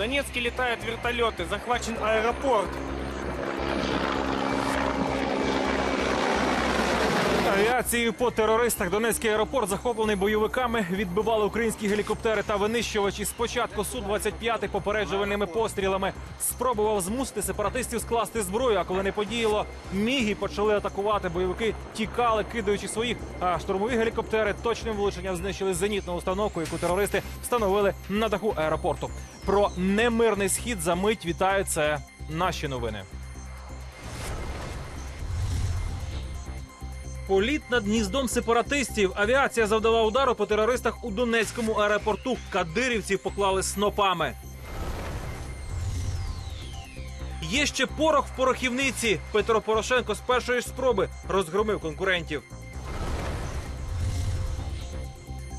Донецке летают вертолеты, захвачен аэропорт. Авіацією по терористах Донецький аеропорт захоплений бойовиками. Відбивали українські гелікоптери та винищувачі. Спочатку су 25 попереджувальними пострілами спробував змусити сепаратистів скласти зброю. А коли не подіяло, міги почали атакувати. Бойовики тікали, кидаючи своїх. А штурмові гелікоптери точним влученням знищили зенітну установку, яку терористи встановили на даху аеропорту. Про немирний схід за мить вітаю. Це наші новини. Політ над гніздом сепаратистів. Авіація завдала удару по терористах у Донецькому аеропорту. Кадирівців поклали снопами. Є ще порох в порохівниці. Петро Порошенко з першої спроби розгромив конкурентів.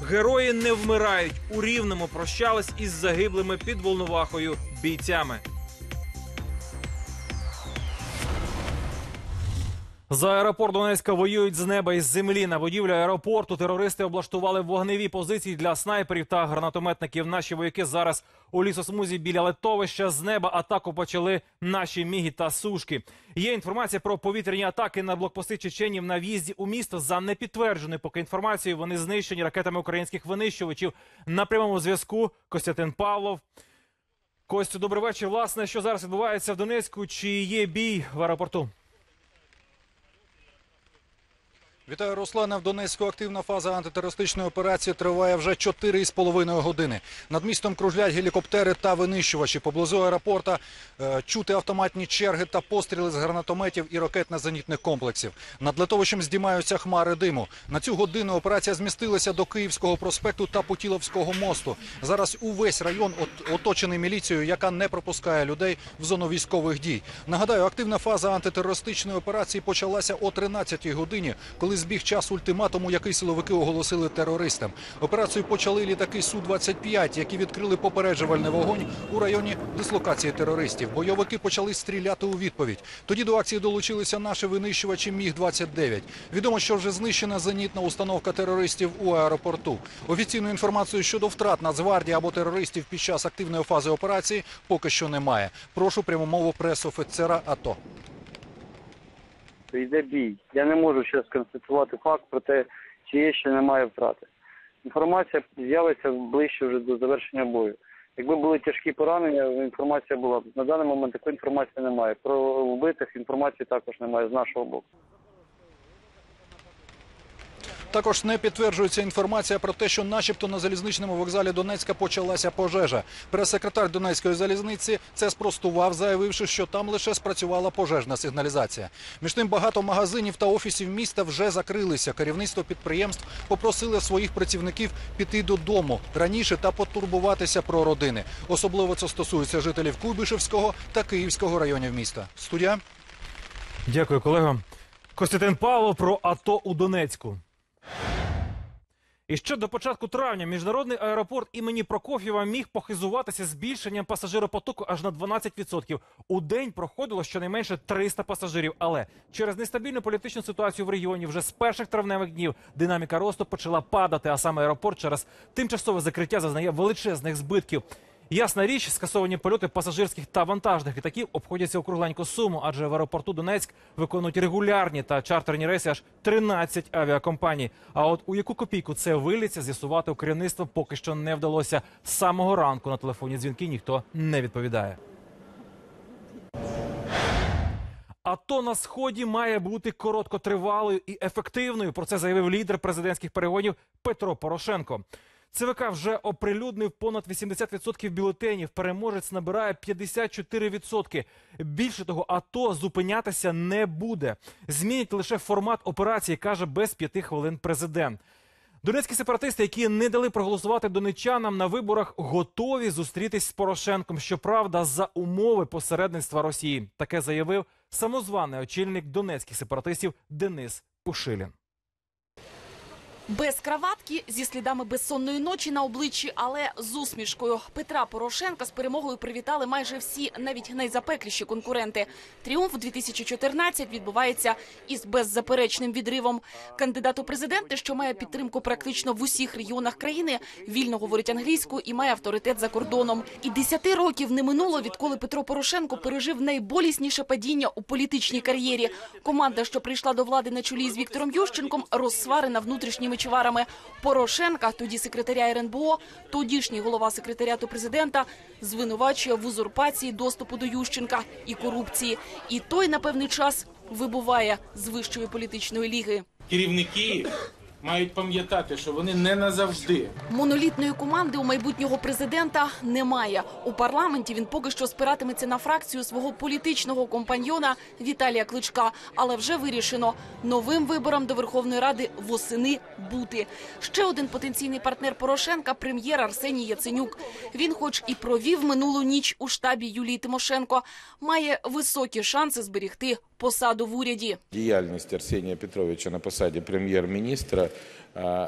Герої не вмирають. У рівному прощались із загиблими під Волновахою бійцями. За аеропорт Донецька воюють з неба і з землі. На будівлю аеропорту терористи облаштували вогневі позиції для снайперів та гранатометників. Наші вояки зараз у лісосмузі біля летовища з неба атаку почали наші міги та сушки. Є інформація про повітряні атаки на блокпости чеченів на в'їзді у місто. За непідтвердженою поки інформацією вони знищені ракетами українських винищувачів. На прямому зв'язку Костянтин Павлов. Костю, добрий вечір. Власне, що зараз відбувається в Донецьку? Чи є бій в аеропорту? Вітаю, Руслане. В Донецьку активна фаза антитерористичної операції триває вже 4,5 години. Над містом кружлять гелікоптери та винищувачі. Поблизу аеропорта е, чути автоматні черги та постріли з гранатометів і ракетно-зенітних комплексів. Над литовищем здіймаються хмари диму. На цю годину операція змістилася до Київського проспекту та Путіловського мосту. Зараз увесь район оточений міліцією, яка не пропускає людей в зону військових дій. Нагадаю, активна фаза антитерористичної операції почалася о 13-й годині, коли збіг час ультиматуму, який силовики оголосили терористам. Операцію почали літаки Су-25, які відкрили попереджувальний вогонь у районі дислокації терористів. Бойовики почали стріляти у відповідь. Тоді до акції долучилися наші винищувачі Міг-29. Відомо, що вже знищена зенітна установка терористів у аеропорту. Офіційної інформації щодо втрат Нацгвардії або терористів під час активної фази операції поки що немає. Прошу прямомову прес-офіцера АТО. То йде бій. Я не можу ще сконстатувати факт про те, чи є ще немає втрати. Інформація з'явиться ближче вже до завершення бою. Якби були тяжкі поранення, інформація була б. На даний момент такої інформації немає. Про вбитих інформації також немає з нашого боку. Також не підтверджується інформація про те, що начебто на залізничному вокзалі Донецька почалася пожежа. Прес-секретар Донецької залізниці це спростував, заявивши, що там лише спрацювала пожежна сигналізація. Між тим багато магазинів та офісів міста вже закрилися. Керівництво підприємств попросили своїх працівників піти додому раніше та потурбуватися про родини. Особливо це стосується жителів Куйбишевського та Київського районів міста. Студія. Дякую, колего. Костянтин Павлов про АТО у Донецьку. І ще до початку травня міжнародний аеропорт імені Прокоф'єва міг похизуватися збільшенням пасажиропотоку аж на 12%. У день проходило щонайменше 300 пасажирів. Але через нестабільну політичну ситуацію в регіоні вже з перших травневих днів динаміка росту почала падати, а саме аеропорт через тимчасове закриття зазнає величезних збитків. Ясна річ, скасовані польоти пасажирських та вантажних літаків обходяться у кругленьку суму, адже в аеропорту Донецьк виконують регулярні та чартерні рейси аж 13 авіакомпаній. А от у яку копійку це виліться, з'ясувати у керівництва поки що не вдалося. З самого ранку на телефонні дзвінки ніхто не відповідає. АТО на сході має бути короткотривалою і ефективною. Про це заявив лідер президентських перегонів Петро Порошенко. ЦВК вже оприлюднив понад 80% бюлетенів. Переможець набирає 54%. Більше того, АТО зупинятися не буде. Змінять лише формат операції, каже без п'яти хвилин президент. Донецькі сепаратисти, які не дали проголосувати донечанам на виборах, готові зустрітись з Порошенком. Щоправда, за умови посередництва Росії. Таке заявив самозваний очільник донецьких сепаратистів Денис Пушилін. Без краватки, зі слідами безсонної ночі на обличчі, але з усмішкою. Петра Порошенка з перемогою привітали майже всі, навіть найзапекліші конкуренти. Тріумф 2014 відбувається із беззаперечним відривом. Кандидат у президенти, що має підтримку практично в усіх регіонах країни, вільно говорить англійською і має авторитет за кордоном. І десяти років не минуло, відколи Петро Порошенко пережив найболісніше падіння у політичній кар'єрі. Команда, що прийшла до влади на чолі з Віктором Ющенком, розсварена внутрішніми чварами. Порошенка, тоді секретаря РНБО, тодішній голова секретаріату президента, звинувачує в узурпації доступу до Ющенка і корупції. І той на певний час вибуває з вищої політичної ліги. керівники мають пам'ятати, що вони не назавжди. Монолітної команди у майбутнього президента немає. У парламенті він поки що спиратиметься на фракцію свого політичного компаньйона Віталія Кличка. Але вже вирішено новим виборам до Верховної Ради восени бути. Ще один потенційний партнер Порошенка прем'єр Арсеній Яценюк. Він, хоч і провів минулу ніч у штабі Юлії Тимошенко, має високі шанси зберігти посаду в уряді. Діяльність Арсенія Петровича на посаді прем'єр-міністра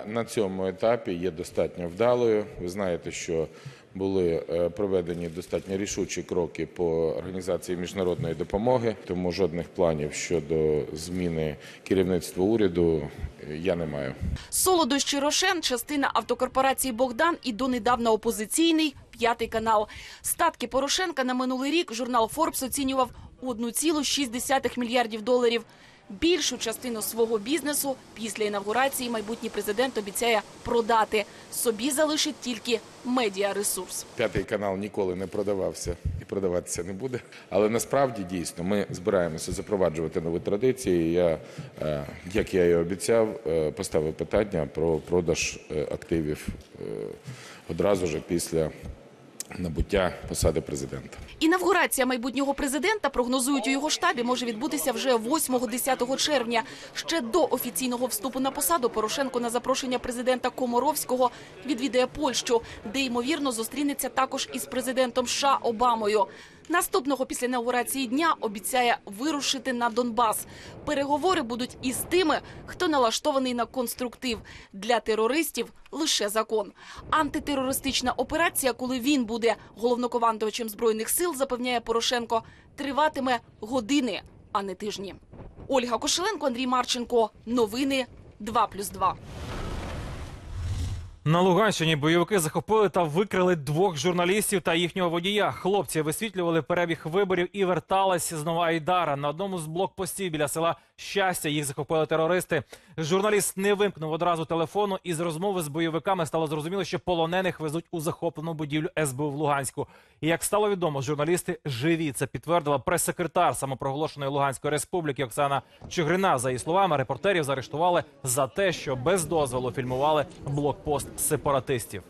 на цьому етапі є достатньо вдалою. Ви знаєте, що були е, проведені достатньо рішучі кроки по організації міжнародної допомоги, тому жодних планів щодо зміни керівництва уряду е, я не маю. Солодощі Рошен, частина автокорпорації Богдан і донедавна опозиційний п'ятий канал. Статки Порошенка на минулий рік журнал Форбс оцінював 1,6 мільярдів доларів. Більшу частину свого бізнесу після інавгурації майбутній президент обіцяє продати. Собі залишить тільки медіаресурс. П'ятий канал ніколи не продавався і продаватися не буде. Але насправді дійсно ми збираємося запроваджувати нові традиції. Я, е, як я і обіцяв, е, поставив питання про продаж е, активів одразу ж після набуття посади президента. Інавгурація майбутнього президента прогнозують у його штабі може відбутися вже 8-10 червня. Ще до офіційного вступу на посаду Порошенко на запрошення президента Комаровського відвідає Польщу, де ймовірно зустрінеться також із президентом США Обамою. Наступного після інаугурації дня обіцяє вирушити на Донбас. Переговори будуть із тими, хто налаштований на конструктив. Для терористів лише закон. Антитерористична операція, коли він буде головнокомандувачем збройних сил, запевняє Порошенко, триватиме години, а не тижні. Ольга Кошеленко, Андрій Марченко. Новини 2+,2. На Луганщині бойовики захопили та викрили двох журналістів та їхнього водія. Хлопці висвітлювали перебіг виборів і вертались з Новоайдара. На одному з блокпостів біля села Щастя їх захопили терористи. Журналіст не вимкнув одразу телефону, і з розмови з бойовиками стало зрозуміло, що полонених везуть у захоплену будівлю СБУ в Луганську. І як стало відомо, журналісти живі. Це підтвердила прес-секретар самопроголошеної Луганської республіки Оксана Чигрина. За її словами, репортерів заарештували за те, що без дозволу фільмували блокпост сепаратистів.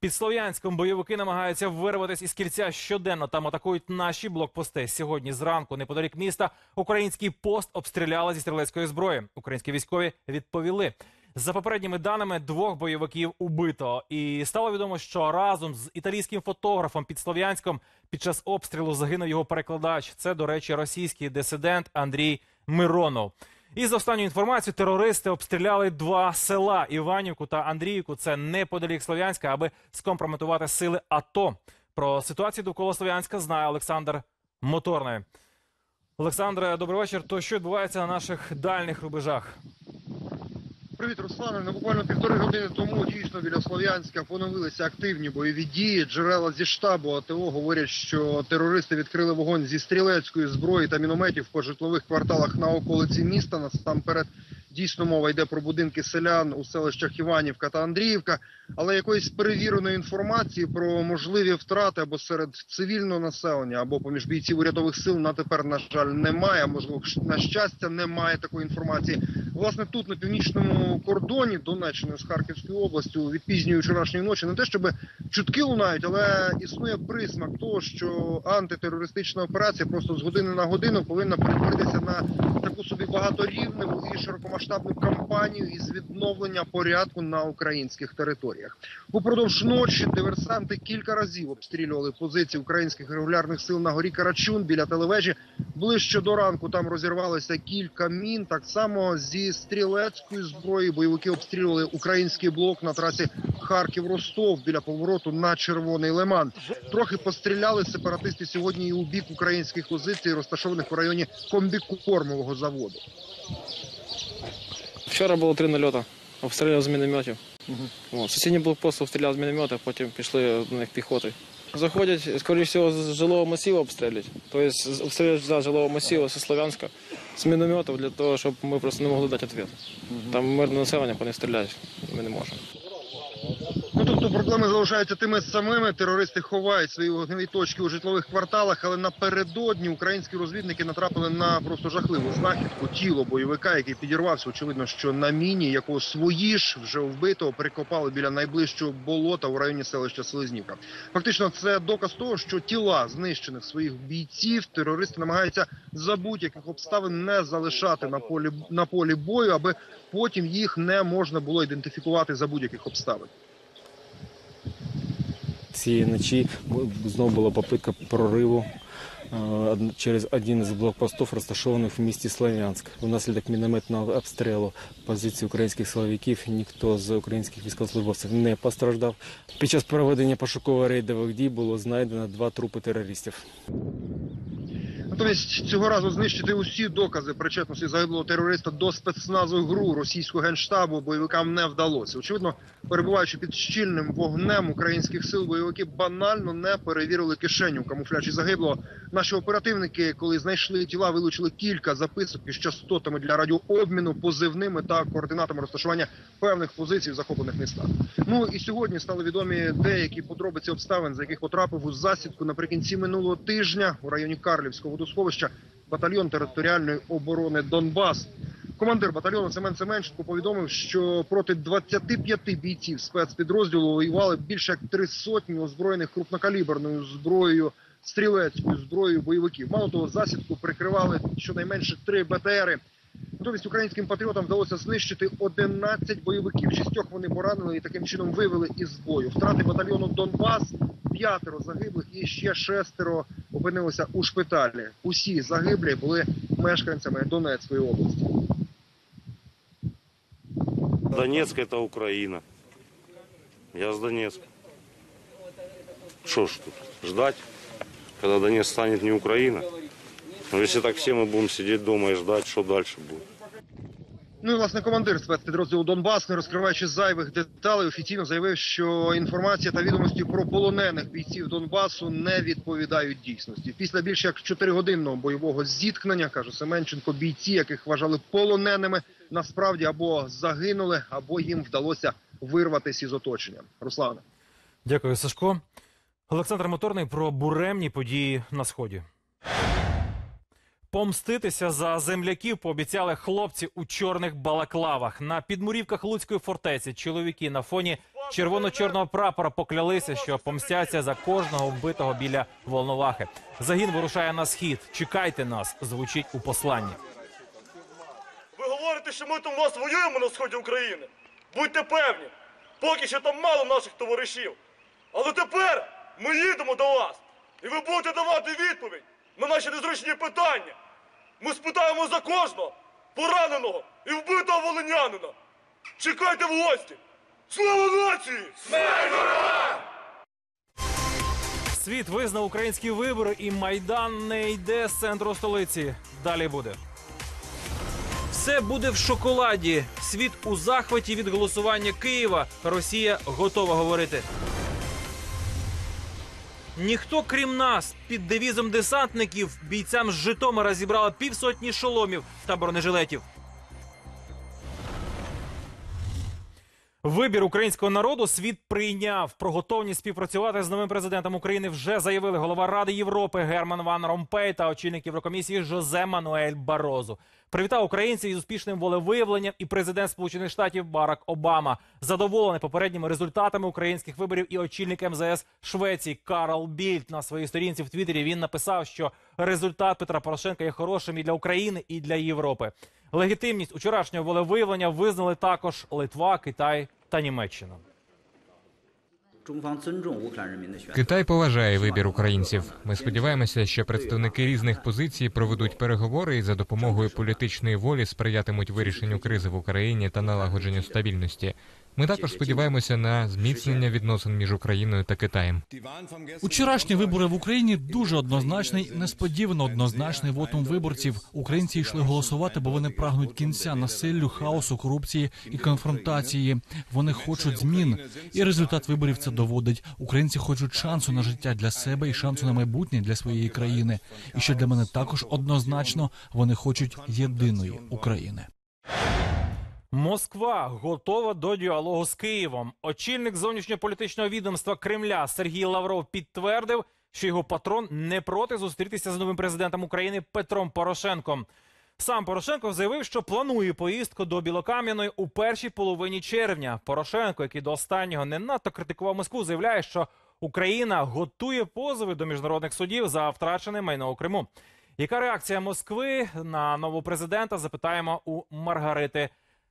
Під Слов'янськом бойовики намагаються вирватися із кільця щоденно. Там атакують наші блокпости. Сьогодні зранку, неподалік міста, український пост обстріляли зі стрілецької зброї. Українські військові відповіли. За попередніми даними, двох бойовиків убито. І стало відомо, що разом з італійським фотографом під Слов'янськом під час обстрілу загинув його перекладач. Це, до речі, російський дисидент Андрій Миронов. І за останню інформацію, терористи обстріляли два села Іванівку та Андріївку. Це неподалік Слов'янська, аби скомпрометувати сили АТО. Про ситуацію довкола Слов'янська знає Олександр Моторний. Олександре, добрий вечір. То що відбувається на наших дальніх рубежах? Привіт, Руслане. Ну, буквально півтори години тому дійсно біля Слов'янська поновилися активні бойові дії. Джерела зі штабу АТО говорять, що терористи відкрили вогонь зі стрілецької зброї та мінометів по житлових кварталах на околиці міста. Насамперед дійсно мова йде про будинки селян у селищах Іванівка та Андріївка. Але якоїсь перевіреної інформації про можливі втрати або серед цивільного населення, або поміж бійців урядових сил на тепер, на жаль, немає. Можливо, на щастя, немає такої інформації. Власне, тут на північному кордоні Донеччини з Харківською областю від пізньої вчорашньої ночі не те, щоб чутки лунають, але існує присмак того, що антитерористична операція просто з години на годину повинна перетворитися на таку собі багаторівневу і широкомасштабну широкомасштабну кампанію із відновлення порядку на українських територіях. Упродовж ночі диверсанти кілька разів обстрілювали позиції українських регулярних сил на горі Карачун біля телевежі. Ближче до ранку там розірвалося кілька мін. Так само зі стрілецької зброї бойовики обстрілювали український блок на трасі Харків-Ростов біля повороту на Червоний Лиман. Трохи постріляли сепаратисти сьогодні і у бік українських позицій, розташованих у районі комбікормового заводу. Вчора було три нальоти. Обстріляв з мінометів. От. Сусідній блокпост обстріляв з мінометів, потім пішли до них піхоти. Заходять, скоріше всього, з жилого масиву обстрілять. Тобто обстрілюють з жилого масиву, зі Слов'янська, з мінометів для того, щоб ми просто не могли дати відповідь. Там мирне населення по них стріляють. Ми не можемо. Тобто проблеми залишаються тими самими. Терористи ховають свої вогневі точки у житлових кварталах, але напередодні українські розвідники натрапили на просто жахливу знахідку тіло бойовика, який підірвався. Очевидно, що на міні, якого свої ж вже вбитого перекопали біля найближчого болота у районі селища Селезнівка. Фактично, це доказ того, що тіла знищених своїх бійців терористи намагаються за будь-яких обставин не залишати на полі на полі бою, аби потім їх не можна було ідентифікувати за будь-яких обставин. Цієї ночі знову була попитка прориву е, через один з блокпостів, розташованих в місті Слов'янськ. Внаслідок мінометного обстрілу позицій українських силовиків ніхто з українських військовослужбовців не постраждав. Під час проведення пошуково-рейдових дій було знайдено два трупи терористів. Натомість цього разу знищити усі докази причетності загиблого терориста до спецназу ГРУ російського генштабу бойовикам не вдалося. Очевидно, перебуваючи під щільним вогнем українських сил, бойовики банально не перевірили кишеню камуфляжі загиблого. Наші оперативники, коли знайшли тіла, вилучили кілька записок із частотами для радіообміну, позивними та координатами розташування певних позицій в захоплених містах. Ну і сьогодні стали відомі деякі подробиці обставин, за яких потрапив у засідку наприкінці минулого тижня у районі Карлівського водосховища батальйон територіальної оборони Донбас. Командир батальйону Семен Семенченко повідомив, що проти 25 бійців спецпідрозділу воювали більше як три сотні озброєних крупнокаліберною зброєю, стрілецькою зброєю бойовиків. Мало того, засідку прикривали щонайменше три БТРи. Натомість українським патріотам вдалося знищити 11 бойовиків. Шістьох вони поранили і таким чином вивели із бою. Втрати батальйону Донбас п'ятеро загиблих і ще шестеро опинилися у шпиталі. Усі загиблі були мешканцями Донецької області. Донецк это Украина. Я с Донецка. Что ж тут, ждать, когда Донецк станет не Украина? Но если так все мы будем сидеть дома и ждать, что дальше будет? Ну і власне командир спецпідрозділу Донбас, не розкриваючи зайвих деталей, офіційно заявив, що інформація та відомості про полонених бійців Донбасу не відповідають дійсності. Після більш як чотиригодинного бойового зіткнення каже Семенченко, бійці, яких вважали полоненими, насправді або загинули, або їм вдалося вирватися із оточення. Руслане. Дякую, Сашко. Олександр Моторний про буремні події на сході. Помститися за земляків пообіцяли хлопці у чорних балаклавах. На підмурівках Луцької фортеці чоловіки на фоні червоно-чорного прапора поклялися, що помстяться за кожного вбитого біля Волновахи. Загін вирушає на схід. Чекайте нас, звучить у посланні. Ви говорите, що ми там вас воюємо на сході України. Будьте певні, поки що там мало наших товаришів. Але тепер ми їдемо до вас, і ви будете давати відповідь на наші незручні питання. Ми спитаємо за кожного пораненого і вбитого волинянина. Чекайте в гості! Слава нації! Світ визнав українські вибори, і майдан не йде з центру столиці. Далі буде. Все буде в шоколаді. Світ у захваті від голосування Києва. Росія готова говорити. Ніхто крім нас під девізом десантників бійцям з Житомира зібрали півсотні шоломів та бронежилетів. Вибір українського народу світ прийняв. Про готовність співпрацювати з новим президентом України вже заявили голова Ради Європи Герман Ван Ромпей та очільник Єврокомісії Жозе Мануель Барозу. Привітав українців із успішним волевиявленням і президент Сполучених Штатів Барак Обама. Задоволений попередніми результатами українських виборів і очільник МЗС Швеції Карл Більд на своїй сторінці в Твіттері він написав, що результат Петра Порошенка є хорошим і для України, і для Європи. Легітимність учорашнього волевиявлення визнали також Литва, Китай та Німеччина. Китай поважає вибір українців. Ми сподіваємося, що представники різних позицій проведуть переговори і за допомогою політичної волі сприятимуть вирішенню кризи в Україні та налагодженню стабільності. Ми також сподіваємося на зміцнення відносин між Україною та Китаєм. Учорашні вибори в Україні дуже однозначний, несподівано однозначний вотум виборців. Українці йшли голосувати, бо вони прагнуть кінця насиллю, хаосу, корупції і конфронтації. Вони хочуть змін, і результат виборів це доводить. Українці хочуть шансу на життя для себе і шансу на майбутнє для своєї країни. І що для мене також однозначно, вони хочуть єдиної України. Москва готова до діалогу з Києвом. Очільник зовнішньополітичного відомства Кремля Сергій Лавров підтвердив, що його патрон не проти зустрітися з новим президентом України Петром Порошенком. Сам Порошенко заявив, що планує поїздку до Білокам'яної у першій половині червня. Порошенко, який до останнього не надто критикував Москву, заявляє, що Україна готує позови до міжнародних судів за втрачене майно у Криму. Яка реакція Москви на нового президента? Запитаємо у Маргарити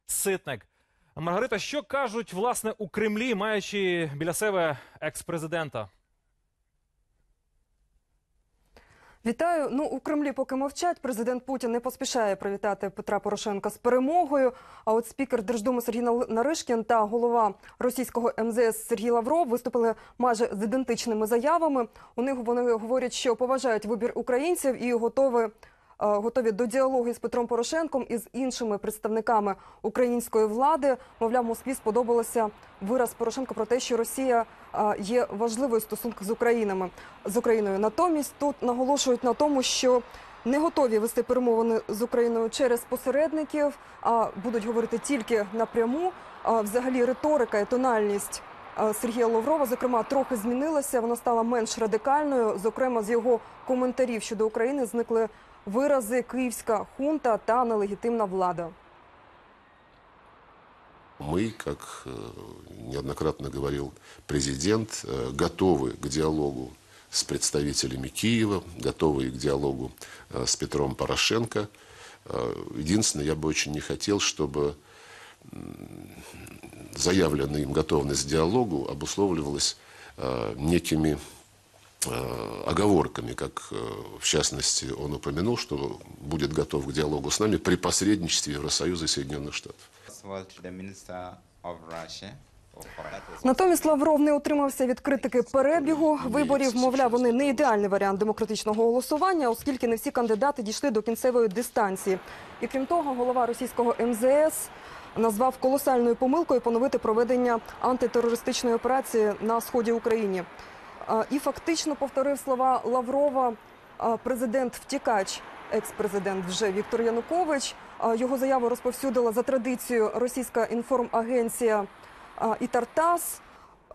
Ситник. Маргарита, що кажуть власне у Кремлі, маючи біля себе екс-президента? Вітаю. Ну у Кремлі поки мовчать. Президент Путін не поспішає привітати Петра Порошенка з перемогою. А от спікер Держдуми Сергій Наришкін та голова російського МЗС Сергій Лавров виступили майже з ідентичними заявами. У них вони говорять, що поважають вибір українців і готові. Е, Готові до діалогу з Петром Порошенком і з іншими представниками української влади. Мовляв, Москві сподобалося вираз Порошенка про те, що Росія е, є важливою стосунках з Українами з Україною. Натомість тут наголошують на тому, що не готові вести перемовини з Україною через посередників, а будуть говорити тільки напряму. А взагалі риторика і тональність Сергія Лаврова, зокрема, трохи змінилася. Вона стала менш радикальною. Зокрема, з його коментарів щодо України зникли вирази київська хунта та нелегітимна влада. Мы, как э, неоднократно говорил президент, э, готовы к диалогу с представителями Киева, готовы к диалогу э, с Петром Порошенко. Э, Единственное, я бы очень не хотел, чтобы м, заявленная им готовность к диалогу обусловливалась э, некими э, оговорками, как э, в частности он упомянул, что будет готов к диалогу с нами при посредничестве Евросоюза и Соединенных Штатов. Натомість Лавров не утримався від критики перебігу виборів. Мовляв, вони не ідеальний варіант демократичного голосування, оскільки не всі кандидати дійшли до кінцевої дистанції. І крім того, голова російського МЗС назвав колосальною помилкою поновити проведення антитерористичної операції на сході України. І фактично повторив слова Лаврова президент втікач, екс-президент вже Віктор Янукович. Його заяву розповсюдила за традицією російська інформагенція а, і Тартас.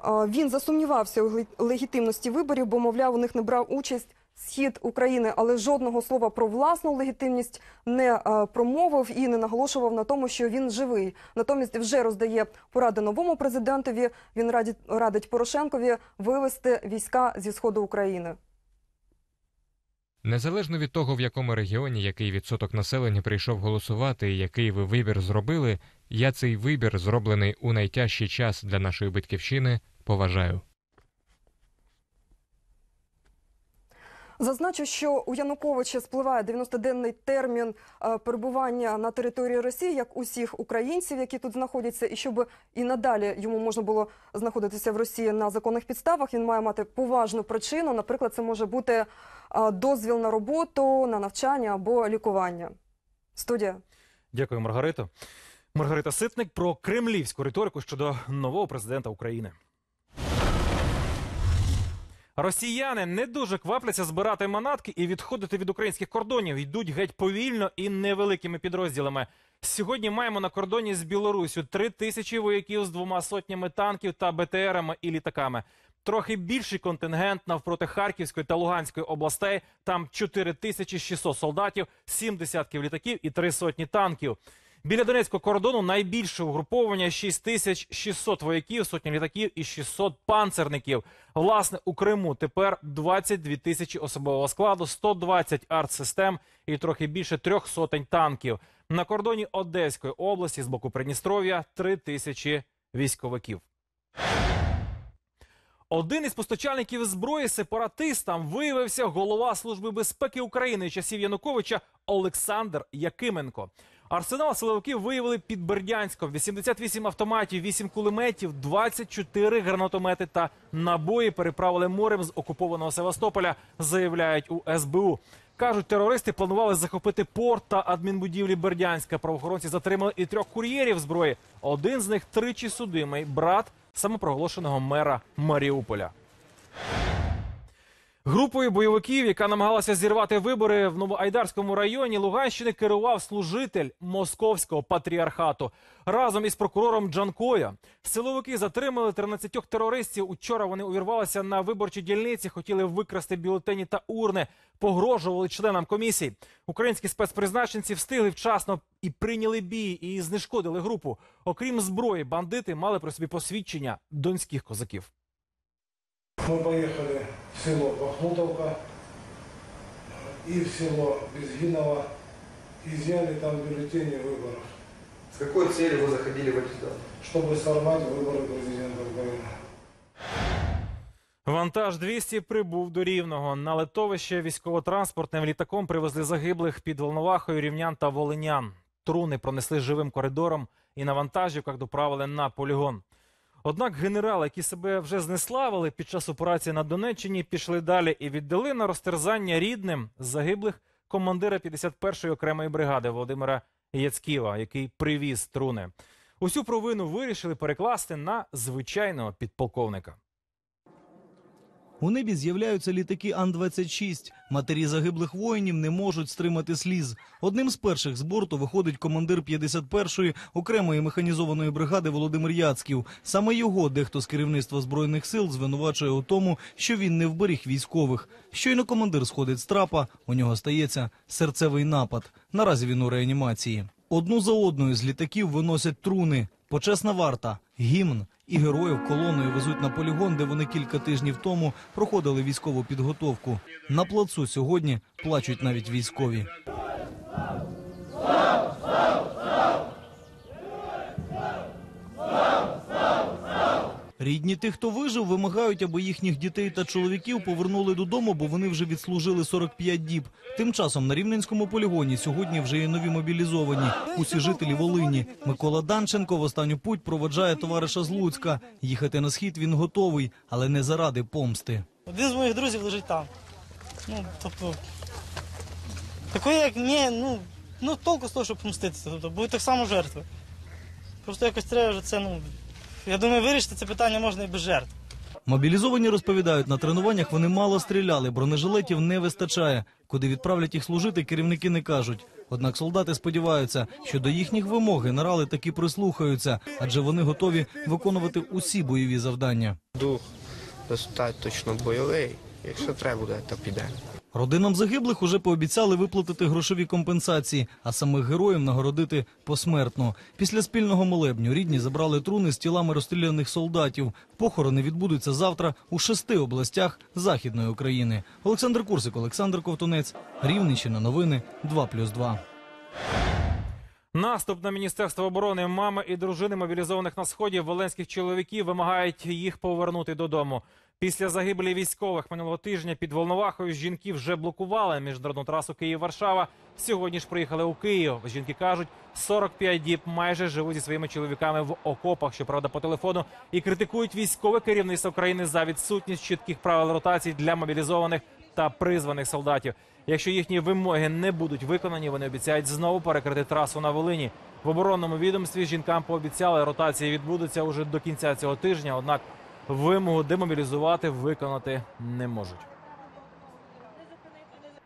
А, Він засумнівався у ле- легітимності виборів, бо, мовляв, у них не брав участь схід України, але жодного слова про власну легітимність не а, промовив і не наголошував на тому, що він живий. Натомість вже роздає поради новому президентові. Він радить, радить Порошенкові вивести війська зі сходу України. Незалежно від того, в якому регіоні який відсоток населення прийшов голосувати і який ви вибір зробили, я цей вибір, зроблений у найтяжчий час для нашої батьківщини, поважаю. Зазначу, що у Януковича спливає 90-денний термін е, перебування на території Росії, як усіх українців, які тут знаходяться, і щоб і надалі йому можна було знаходитися в Росії на законних підставах. Він має мати поважну причину. Наприклад, це може бути е, дозвіл на роботу, на навчання або лікування. Студія. Дякую, Маргарито. Маргарита Ситник про кремлівську риторику щодо нового президента України. Росіяни не дуже квапляться збирати манатки і відходити від українських кордонів. Йдуть геть повільно і невеликими підрозділами. Сьогодні маємо на кордоні з Білоруссю три тисячі вояків з двома сотнями танків та БТРами і літаками. Трохи більший контингент навпроти Харківської та Луганської областей. Там 4600 солдатів, 7 десятків літаків і три сотні танків. Біля Донецького кордону найбільше угруповання 6600 вояків, сотні літаків і 600 панцерників. Власне, у Криму тепер 22 тисячі особового складу, 120 артсистем і трохи більше трьох сотень танків. На кордоні Одеської області з боку Придністров'я 3 тисячі військовиків. Один із постачальників зброї сепаратистам виявився голова Служби безпеки України часів Януковича Олександр Якименко. Арсенал силовиків виявили під Бердянськом 88 автоматів, 8 кулеметів, 24 гранатомети та набої переправили морем з окупованого Севастополя, заявляють у СБУ. Кажуть, терористи планували захопити порт та адмінбудівлі Бердянська. Правоохоронці затримали і трьох кур'єрів зброї. Один з них тричі судимий брат самопроголошеного мера Маріуполя. Групою бойовиків, яка намагалася зірвати вибори в Новоайдарському районі Луганщини, керував служитель московського патріархату разом із прокурором Джанкоя. Силовики затримали 13 терористів. Учора вони увірвалися на виборчі дільниці, хотіли викрасти бюлетені та урни, погрожували членам комісій. Українські спецпризначенці встигли вчасно і прийняли бій, і знешкодили групу. Окрім зброї, бандити мали при собі посвідчення донських козаків. Мы поехали в село Пахмутовка и в село Безгиново. Изъяли там бюллетени выборов. С какой целью вы заходили в эти здания? Чтобы сорвать выборы президента Украины. Вантаж 200 прибув до Рівного. На литовище військово-транспортним літаком привезли загиблих під Волновахою рівнян та волинян. Труни пронесли живим коридором і на вантажівках доправили на полігон. Однак генерали, які себе вже знеславили під час операції на Донеччині, пішли далі і віддали на розтерзання рідним загиблих командира 51-ї окремої бригади Володимира Яцьківа, який привіз труни. Усю провину вирішили перекласти на звичайного підполковника. У небі з'являються літаки Ан-26. Матері загиблих воїнів не можуть стримати сліз. Одним з перших з борту виходить командир 51-ї окремої механізованої бригади Володимир Яцьків. Саме його дехто з керівництва збройних сил звинувачує у тому, що він не вберіг військових. Щойно командир сходить з трапа, у нього стається серцевий напад. Наразі він у реанімації. Одну за одною з літаків виносять труни. Почесна варта, гімн і героїв колоною везуть на полігон, де вони кілька тижнів тому проходили військову підготовку. На плацу сьогодні плачуть навіть військові. Рідні тих, хто вижив, вимагають, аби їхніх дітей та чоловіків повернули додому, бо вони вже відслужили 45 діб. Тим часом на рівненському полігоні сьогодні вже є нові мобілізовані. Усі жителі Волині. Микола Данченко в останню путь проведжає товариша з Луцька. Їхати на схід він готовий, але не заради помсти. Один з моїх друзів лежить там. Ну, тобто, такої, як ні, ну, ну толку з того, щоб помститися. Тобто, будуть так само жертви. Просто якось треба вже це, ну, я думаю, вирішити це питання можна і без жертв. Мобілізовані розповідають, на тренуваннях вони мало стріляли, бронежилетів не вистачає. Куди відправлять їх служити, керівники не кажуть. Однак солдати сподіваються, що до їхніх вимог генерали таки прислухаються, адже вони готові виконувати усі бойові завдання. Дух достатньо бойовий. Якщо треба буде, то піде. Родинам загиблих уже пообіцяли виплатити грошові компенсації, а самих героїв нагородити посмертно. Після спільного молебню рідні забрали труни з тілами розстріляних солдатів. Похорони відбудуться завтра у шести областях Західної України. Олександр Курсик, Олександр Ковтунець, Рівненщина. Новини 2+,2. Наступ на міністерство оборони мами і дружини мобілізованих на сході волинських чоловіків вимагають їх повернути додому. Після загибелі військових минулого тижня під Волновахою жінки вже блокували міжнародну трасу Київ-Варшава. Сьогодні ж приїхали у Київ. Жінки кажуть, 45 діб майже живуть зі своїми чоловіками в окопах, щоправда, по телефону, і критикують військове керівництво країни за відсутність чітких правил ротації для мобілізованих та призваних солдатів. Якщо їхні вимоги не будуть виконані, вони обіцяють знову перекрити трасу на Волині. В оборонному відомстві жінкам пообіцяли, ротації відбудуться уже до кінця цього тижня. Однак вимогу демобілізувати виконати не можуть.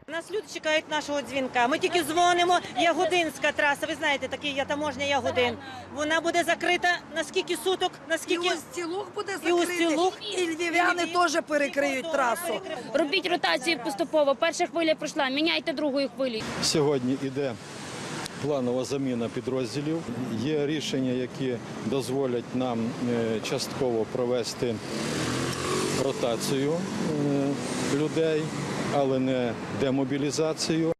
Нас люди чекають нашого дзвінка. Ми тільки дзвонимо. Ягодинська траса. Ви знаєте, такий є таможня Ягодин. Вона буде закрита на скільки суток? На скільки... І Устілух буде І закритий, Устілух. і львів'яни теж перекриють трасу. Робіть ротацію поступово. Перша хвиля пройшла, міняйте другою хвилею. Сьогодні йде планова заміна підрозділів. Є рішення, які дозволять нам е, частково провести ротацію е, людей, але не демобілізацію.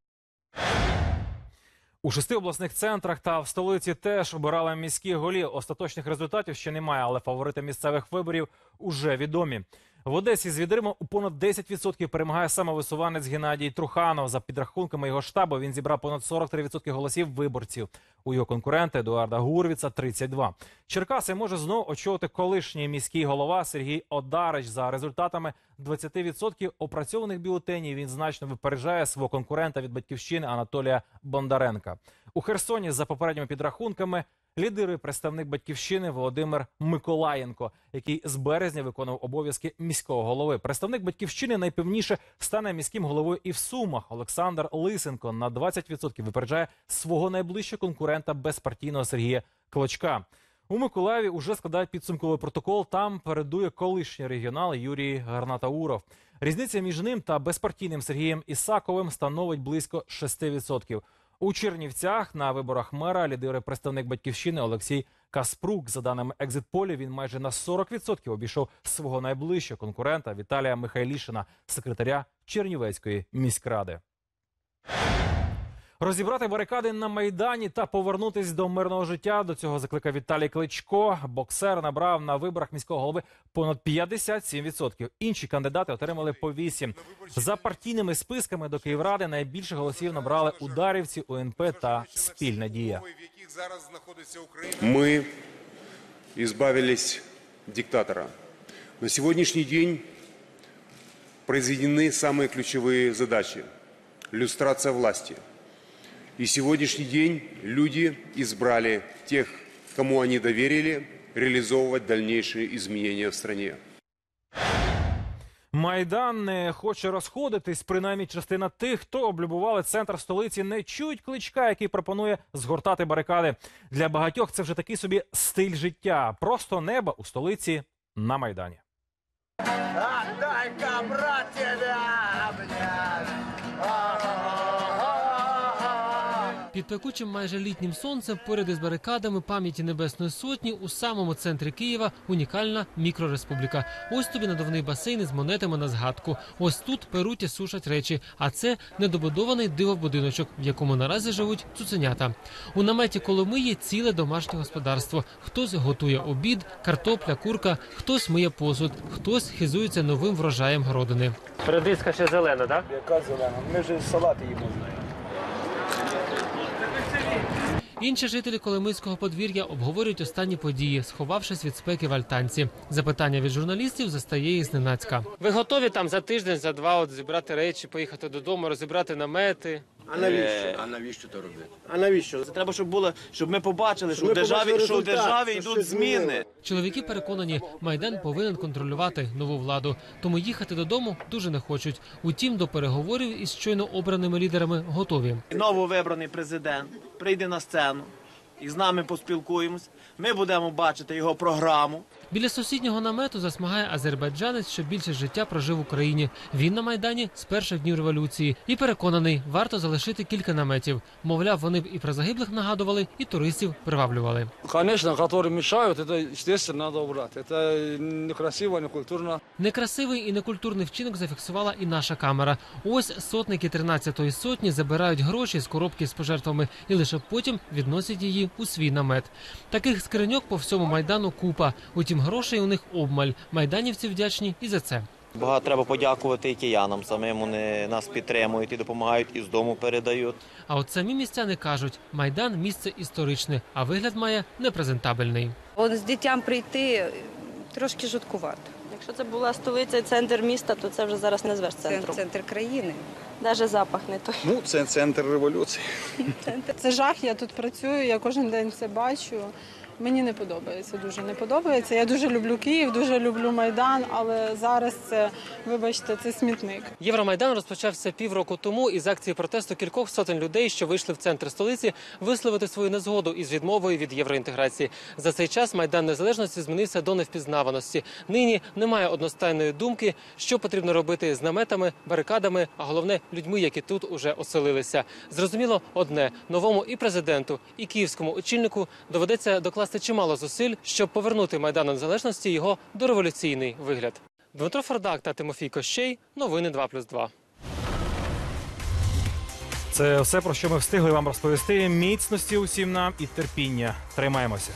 У шести обласних центрах та в столиці теж обирали міські голі. Остаточних результатів ще немає, але фаворити місцевих виборів уже відомі. В Одесі з відримом у понад 10% перемагає самовисуванець Геннадій Труханов. За підрахунками його штабу він зібрав понад 43% голосів виборців. У його конкурента Едуарда Гурвіца 32. Черкаси може знову очолити колишній міський голова Сергій Одарич. За результатами 20% опрацьованих бюлетенів він значно випереджає свого конкурента від батьківщини Анатолія Бондаренка. У Херсоні за попередніми підрахунками лідирує представник батьківщини Володимир Миколаєнко, який з березня виконував обов'язки міського голови. Представник батьківщини найпевніше стане міським головою і в Сумах. Олександр Лисенко на 20% випереджає свого найближчого конкурента безпартійного Сергія Клочка. У Миколаєві уже складають підсумковий протокол. Там передує колишній регіонал Юрій Гарнатауров. Різниця між ним та безпартійним Сергієм Ісаковим становить близько 6%. У Чернівцях на виборах мера лідирує представник батьківщини Олексій Каспрук. За даними екзитполі, він майже на 40% обійшов свого найближчого конкурента Віталія Михайлішина, секретаря Чернівецької міськради. Розібрати барикади на майдані та повернутись до мирного життя. До цього закликав Віталій Кличко. Боксер набрав на виборах міського голови понад 57%. Інші кандидати отримали по 8. За партійними списками до Київради найбільше голосів набрали ударівці, УНП та спільна дія. Мы избавились от диктатора. На сегодняшний день произведены самые ключевые задачи. Люстрация власти. И сегодняшний день люди избрали тех, кому они доверили реализовывать дальнейшие изменения в стране. Майдан не хоче розходитись. Принаймні, частина тих, хто облюбували центр столиці, не чують кличка, який пропонує згортати барикади. Для багатьох це вже такий собі стиль життя. Просто небо у столиці на майдані. Дай-ка, брат, Під пекучим майже літнім сонцем поряд із барикадами пам'яті Небесної Сотні у самому центрі Києва унікальна мікрореспубліка. Ось тобі надувний басейн із монетами на згадку. Ось тут перуть і сушать речі. А це недобудований дивобудиночок, в якому наразі живуть цуценята. У наметі Коломиї ціле домашнє господарство. Хтось готує обід, картопля, курка, хтось миє посуд, хтось хизується новим врожаєм городини. Передиска ще зелена, так? Яка зелена? Ми вже салати їмо. Інші жителі Коломийського подвір'я обговорюють останні події, сховавшись від спеки в альтанці. Запитання від журналістів застає їх зненацька. Ви готові там за тиждень, за два от зібрати речі, поїхати додому, розібрати намети? А навіщо? А навіщо то робити? А навіщо? Це треба, щоб було, щоб ми побачили, що в ми державі, побачили що в державі що йдуть зміни. Чоловіки переконані, майдан повинен контролювати нову владу, тому їхати додому дуже не хочуть. Утім, до переговорів із щойно обраними лідерами готові. Нововибраний президент прийде на сцену і з нами поспілкуємось. Ми будемо бачити його програму. Біля сусіднього намету засмагає азербайджанець, що більше життя прожив в Україні. Він на майдані з перших днів революції і переконаний, варто залишити кілька наметів. Мовляв, вони б і про загиблих нагадували, і туристів приваблювали. Конечно, которые мешают, это, естественно, надо убрать. Это некрасиво, некультурно. Некрасивий і некультурний вчинок зафіксувала і наша камера. Ось сотники 13-ї сотні забирають гроші з коробки з пожертвами і лише потім відносять її у свій намет. Таких скриньок по всьому майдану купа. Утім, грошей у них обмаль. Майданівці вдячні і за це. Багато треба подякувати і киянам самим. Вони нас підтримують і допомагають, і з дому передають. А от самі містяни кажуть, майдан місце історичне, а вигляд має непрезентабельний. От з дітям прийти трошки жуткувато. Якщо це була столиця і центр міста, то це вже зараз не звеш Це центром. центр країни. Навіть запах не той. Ну, це центр революції. Це жах, я тут працюю, я кожен день все бачу. Мені не подобається, дуже не подобається. Я дуже люблю Київ, дуже люблю Майдан, але зараз це, вибачте, це смітник. Євромайдан розпочався півроку тому із акції протесту кількох сотень людей, що вийшли в центр столиці, висловити свою незгоду із відмовою від євроінтеграції. За цей час майдан незалежності змінився до невпізнаваності. Нині немає одностайної думки, що потрібно робити з наметами, барикадами, а головне людьми, які тут уже оселилися. Зрозуміло одне новому і президенту, і київському очільнику доведеться докласти чимало зусиль, щоб повернути майдан незалежності його дореволюційний вигляд. Дмитро Фордак та Тимофій Кощей. Новини 2+,2. Це все про що ми встигли вам розповісти. Міцності усім нам і терпіння. Тримаємося.